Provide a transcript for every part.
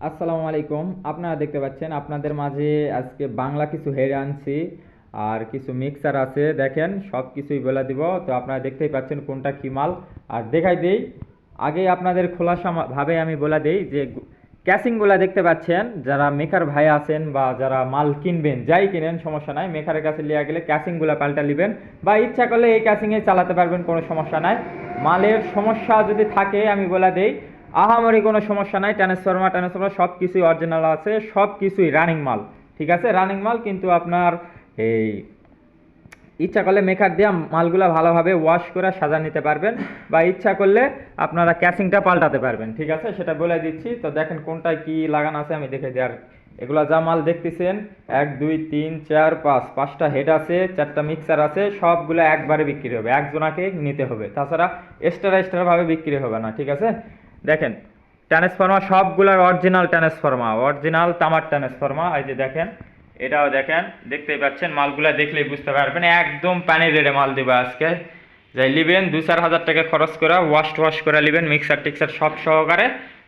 আসসালামু আলাইকুম। আপনারা দেখতে পাচ্ছেন, আপনাদের মাঝে আজকে বাংলা কিছু হেড আনছি আর কিছু মিক্সার আছে। দেখেন সব কিছুই বলে দিব। তো আপনারা দেখতেই পাচ্ছেন কোনটা কি মাল। আর দেখাই দেই, আগে আপনাদের খোলাসা মা- ভাবে আমি বলে দেই যে ক্যাসিংগুলো দেখতে পাচ্ছেন। যারা মেকার ভাই আছেন বা যারা মাল কিনবেন, যাই কিনেন, সমস্যা নাই। মেকারের কাছে লিয়ে গেলে ক্যাসিংগুলো পাল্টা নেবেন বা ইচ্ছা করলে এই ক্যাসিংয়ে চালাতে পারবেন, কোনো সমস্যা নাই। মালের সমস্যা যদি থাকে, আমি বলে দেই আহামরি কোনো সমস্যা নাই, ট্রান্সফরমার ট্রান্সফরমার সব কিছুই অরিজিনাল আছে সব কিছুই রানিং মাল, ঠিক আছে? রানিং মাল কিন্তু আপনার এই ইচ্ছা করলে মেকার দিয়ে মালগুলো ভালোভাবে ওয়াশ করে সাজা নিতে পারবেন বা ইচ্ছা করলে আপনারা ক্যাসিংটা পাল্টাতে পারবেন, ঠিক আছে? সেটা বলে দিচ্ছি। তো দেখেন কোনটায় কি লাগানো আছে, আমি দেখে দিই। আর এগুলা যা মাল দেখতেছেন, এক, দুই, তিন, চার, পাঁচ, পাঁচটা হেড আছে, চারটা মিক্সার আছে, সবগুলো একবারে বিক্রি হবে, একজনাকে নিতে হবে। তাছাড়া এক্সট্রা এক্সট্রাভাবে বিক্রি হবে না, ঠিক আছে? দেখেন ট্রান্সফর্মার সবগুলোর অরিজিনাল ট্রান্সফর্মার অরিজিনাল তামার ট্রান্সফর্মার এই যে দেখেন, এটাও দেখেন, দেখতেই পাচ্ছেন, মালগুলা দেখলেই বুঝতে পারবেন, একদম পানি রেড়ে মাল দিবে আজকে। যাই লিবেন, দু চার হাজার টাকা খরচ করে ওয়াশ ওয়াশ করে লিবেন মিক্সার টিক্সার সব সহকারে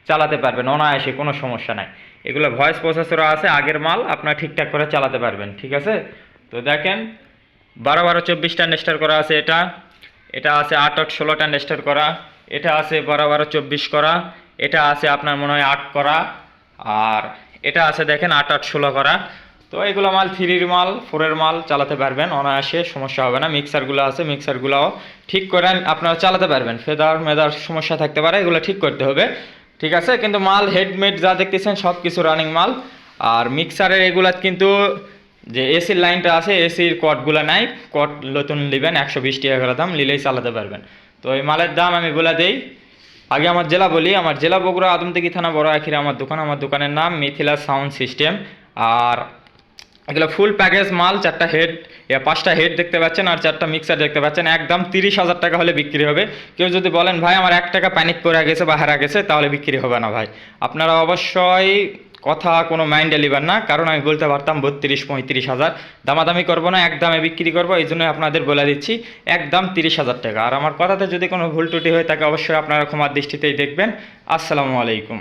চালাতে পারবেন, অনায়াসে কোনো সমস্যা নাই। এগুলো ভয়েস প্রসেসরও আছে, আগের মাল আপনার ঠিকঠাক করে চালাতে পারবেন, ঠিক আছে? তো দেখেন, বারো বারো চব্বিশটা নেস্টার করা আছে এটা এটা আছে আট আট ষোলোটা নেস্টার করা। এটা আছে বারো বারো চব্বিশ করা, এটা আছে আপনার মনে হয় আট করা, আর এটা আছে দেখেন আট আট ষোলো করা। তো এগুলো মাল থ্রির মাল, ফোরের মাল চালাতে পারবেন, অনায়াসে সমস্যা হবে না। মিক্সারগুলো আছে, মিক্সারগুলোও ঠিক করে আপনারা চালাতে পারবেন। ফেদার, মেদার সমস্যা থাকতে পারে, এগুলো ঠিক করতে হবে। ঠিক আছে, কিন্তু মাল হেডমেড যা দেখতেছেন সব কিছু রানিং মাল। আর মিক্সারের এগুলা কিন্তু যে এসির লাইনটা আছে এসির কটগুলো নাই। কট নতুন নেবেন, একশো বিশ টাকা করে দাম, নিলেই চালাতে পারবেন। তো এই মালের দাম আমি বলে দেই। আগে আমার জেলা বলি, আমার জেলা বগুড়া আদমদিঘি থানা বড় আখিরে আমার দোকান। আমার দোকানের নাম মিথিলা সাউন্ড সিস্টেম। আর এগুলো ফুল প্যাকেজ মাল, চারটা হেড পাঁচটা হেড দেখতে পাচ্ছেন আর চারটা মিক্সার দেখতে পাচ্ছেন। একদম তিরিশ হাজার টাকা হলে বিক্রি হবে। কেউ যদি বলেন, ভাই, আমার এক টাকা প্যানিক করে গেছে বা হারা গেছে, তাহলে বিক্রি হবে না ভাই। আপনারা অবশ্যই কথা কোনো মাইন্ডে লিবার না, কারণ আমি বলতে পারতাম বত্রিশ, পঁয়ত্রিশ হাজার। দামাদামি করব না, এক দামে বিক্রি করব, এই জন্য আপনাদের বলে দিচ্ছি একদম তিরিশ হাজার টাকা। আর আমার কথাতে যদি কোনো ভুল ত্রুটি হয়ে থাকে, অবশ্যই আপনারা ক্ষমার দৃষ্টিতেই দেখবেন। আসসালামু আলাইকুম।